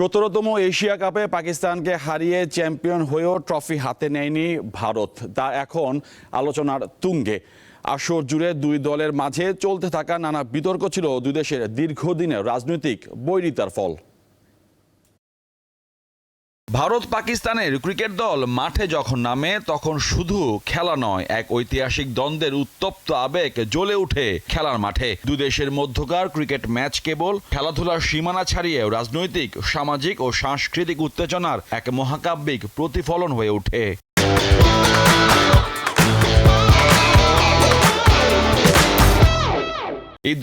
সতেরোতম এশিয়া কাপে পাকিস্তানকে হারিয়ে চ্যাম্পিয়ন হয়েও ট্রফি হাতে নেয়নি ভারত। তা এখন আলোচনার তুঙ্গে। আসর জুড়ে দুই দলের মাঝে চলতে থাকা নানা বিতর্ক ছিল দুই দেশের দীর্ঘদিনের রাজনৈতিক বৈরিতার ফল। ভারত পাকিস্তানের ক্রিকেট দল মাঠে যখন নামে, তখন শুধু খেলা নয়, এক ঐতিহাসিক দ্বন্দ্বের উত্তপ্ত আবেগ জ্বলে উঠে খেলার মাঠে। দুদেশের মধ্যকার ক্রিকেট ম্যাচ কেবল খেলাধুলার সীমানা ছাড়িয়ে রাজনৈতিক, সামাজিক ও সাংস্কৃতিক উত্তেজনার এক মহাকাব্যিক প্রতিফলন হয়ে ওঠে।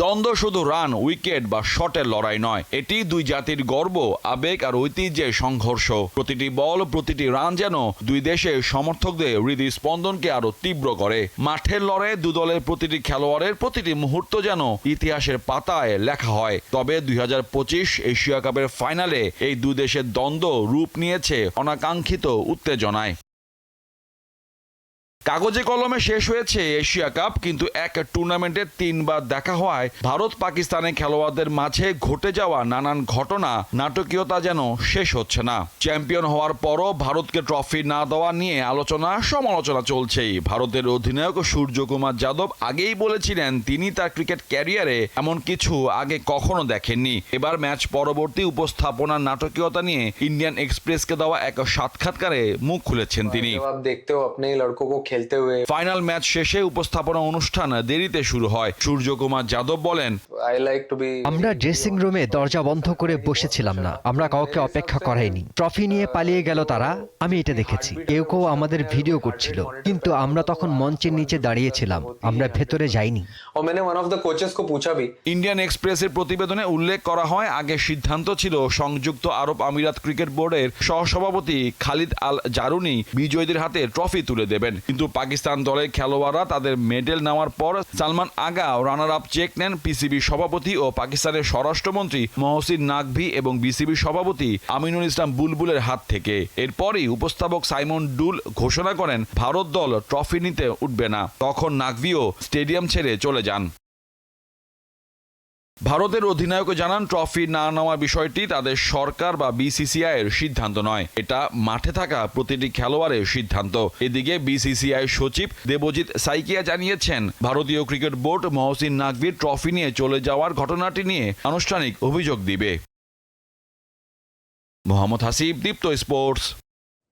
দ্বন্দ্ব শুধু রান, উইকেট বা শটের লড়াই নয়। এটি দুই জাতির গর্ব, আবেগ আর ঐতিহ্যের সংঘর্ষ। প্রতিটি বল, প্রতিটি রান যেন দুই দেশের সমর্থকদের হৃদয় স্পন্দনকে আরও তীব্র করে। মাঠের লড়াইয়ে দু দলের প্রতিটি খেলোয়াড়ের প্রতিটি মুহূর্ত যেন ইতিহাসের পাতায় লেখা হয়। তবে দুই হাজার পঁচিশ এশিয়া কাপের ফাইনালে এই দুই দেশের দ্বন্দ্ব রূপ নিয়েছে অনাকাঙ্ক্ষিত উত্তেজনায়। কাগজে কলমে শেষ হয়েছে এশিয়া কাপ, কিন্তু এক টুর্নামেন্টে তিনবার দেখা হওয়ায় ভারত পাকিস্তানের খেলোয়াড়দের মাঝে ঘটে যাওয়া নানান ঘটনা নাটকীয়তা যেন শেষ হচ্ছে না। চ্যাম্পিয়ন হওয়ার পরও ভারতকে ট্রফি না দেওয়া নিয়ে আলোচনা, সমালোচনা চলছেই। ভারতের অধিনায়ক সূর্যকুমার যাদব আগেই বলেছিলেন, তিনি তার ক্রিকেট ক্যারিয়ারে এমন কিছু আগে কখনো দেখেননি। এবার ম্যাচ পরবর্তী উপস্থাপনার নাটকীয়তা নিয়ে ইন্ডিয়ান এক্সপ্রেসকে দেওয়া এক সাক্ষাৎকারে মুখ খুলেছেন তিনি। দেখতেও আপনি লড়কো খেলতে হবে। ফাইনাল ম্যাচ শেষে উপস্থাপনা অনুষ্ঠান দেরিতে শুরু হয়। সূর্যকুমার যাদব বলেন আমরা ড্রেসিং রুমে দরজা বন্ধ করে বসেছিলাম না। আমরা কাউকে অপেক্ষা করাইনি। ট্রফি নিয়ে পালিয়ে গেল তারা। আমি এটা দেখেছি। কেউ কেউ আমাদের ভিডিও করছিল। কিন্তু আমরা তখন মঞ্চের নিচে দাঁড়িয়েছিলাম। আমরা ভেতরে যাইনি। ইন্ডিয়ান এক্সপ্রেসের প্রতিবেদনে উল্লেখ করা হয় আগে সিদ্ধান্ত ছিল সংযুক্ত আরব আমিরাত ক্রিকেট বোর্ডের সহসভাপতি খালিদ আল জারুনি বিজয়ীদের হাতে ট্রফি তুলে দেবেন। কিন্তু পাকিস্তান দলের খেলোয়াড়রা তাদের মেডেল নেওয়ার পর Salman Agha runner up cheque নেন পিসিবি সভাপতি ও পাকিস্তানের স্বরাষ্ট্রমন্ত্রী মহসিন নাকভি এবং বিসিবি সভাপতি আমিনুল ইসলাম বুলবুলের হাত থেকে। এরপরই উপস্থাপক সাইমন ডুল ঘোষণা করেন, ভারত দল ট্রফি নিতে উঠবে না। তখন নাকভিও স্টেডিয়াম ছেড়ে চলে যান। ভারতের অধিনায়ক জানান, ট্রফি না নেওয়ার বিষয়টি তাদের সরকার বা বিসিসিআই এর সিদ্ধান্ত নয়। এটা মাঠে থাকা প্রতিটি খেলোয়াড়ের সিদ্ধান্ত। এদিকে বিসিসিআই সচিব দেবজিৎ সাইকিয়া জানিয়েছেন, ভারতীয় ক্রিকেট বোর্ড মহসিন নাকভির ট্রফি নিয়ে চলে যাওয়ার ঘটনাটি নিয়ে আনুষ্ঠানিক অভিযোগ দিবে। মোহাম্মদ হাসিব, দীপ্ত স্পোর্টস।